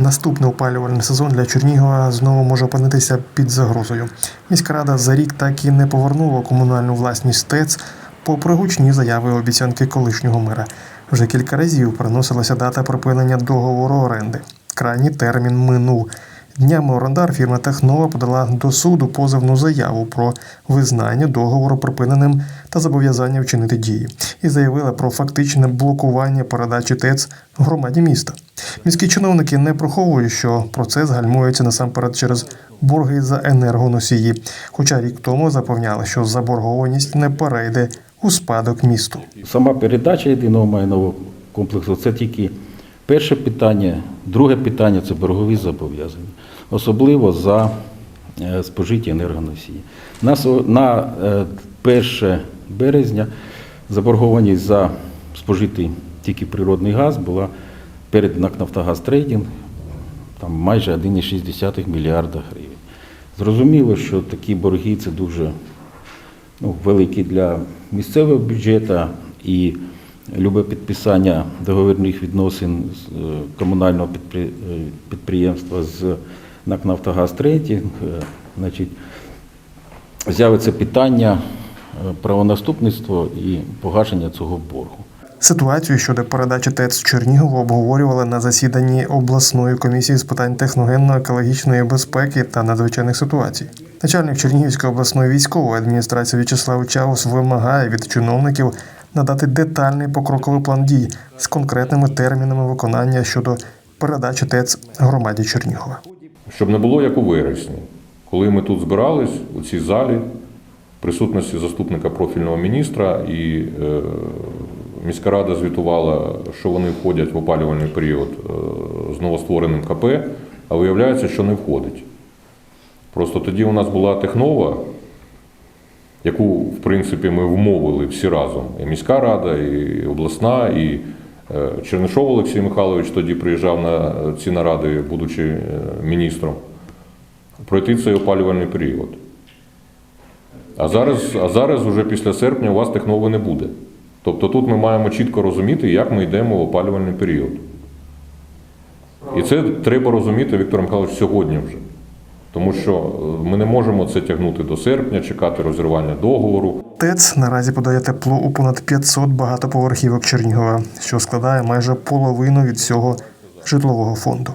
Наступний опалювальний сезон для Чернігова знову може опинитися під загрозою. Міська рада за рік так і не повернула комунальну власність ТЕЦ, попри гучні заяви обіцянки колишнього мера. Вже кілька разів приносилася дата припинення договору оренди. Крайній термін минув. Днями орендар фірма Технова подала до суду позовну заяву про визнання договору припиненим та зобов'язання вчинити дії і заявила про фактичне блокування передачі ТЕЦ громаді міста. Міські чиновники не приховують, що процес гальмується насамперед через борги за енергоносії. Хоча рік тому запевняли, що заборгованість не перейде у спадок місту. Сама передача єдиного майнового комплексу це тільки перше питання. Друге питання це боргові зобов'язання, особливо за е, спожиті енергоносії. На, на е, 1 березня заборгованість за спожитий тільки природний газ була перед НАК «Нафтогаз Трейдинг там майже 1,6 мільярда гривень. Зрозуміло, що такі борги це дуже ну, великі для місцевого бюджету і любе підписання договірних відносин з е, комунального е, підприємства з НАК «Нафтогаз Трейдинг», е, значить, з'явиться питання правонаступництва і погашення цього боргу. Ситуацію щодо передачі ТЕЦ Чернігову обговорювали на засіданні обласної комісії з питань техногенно-екологічної безпеки та надзвичайних ситуацій. Начальник Чернігівської обласної військової адміністрації В'ячеслав Чаус вимагає від чиновників надати детальний покроковий план дій з конкретними термінами виконання щодо передачі ТЕЦ громаді Чернігова. Щоб не було як у вересні, коли ми тут збирались у цій залі, присутності заступника профільного міністра, і е, міська рада звітувала, що вони входять в опалювальний період е, з новоствореним КП, а виявляється, що не входить. Просто тоді у нас була технова, яку, в принципі, ми вмовили всі разом. І міська рада, і обласна, і е, Чернишов Олексій Михайлович тоді приїжджав на ці наради, будучи е, міністром, пройти цей опалювальний період. А зараз, а зараз, уже після серпня, у вас технови не буде. Тобто тут ми маємо чітко розуміти, як ми йдемо в опалювальний період. І це треба розуміти, Віктор Михайлович, сьогодні вже. Тому що е, ми не можемо це тягнути до серпня, чекати розірвання договору. ТЕЦ наразі подає тепло у понад 500 багатоповерхівок Чернігова, що складає майже половину від всього житлового фонду.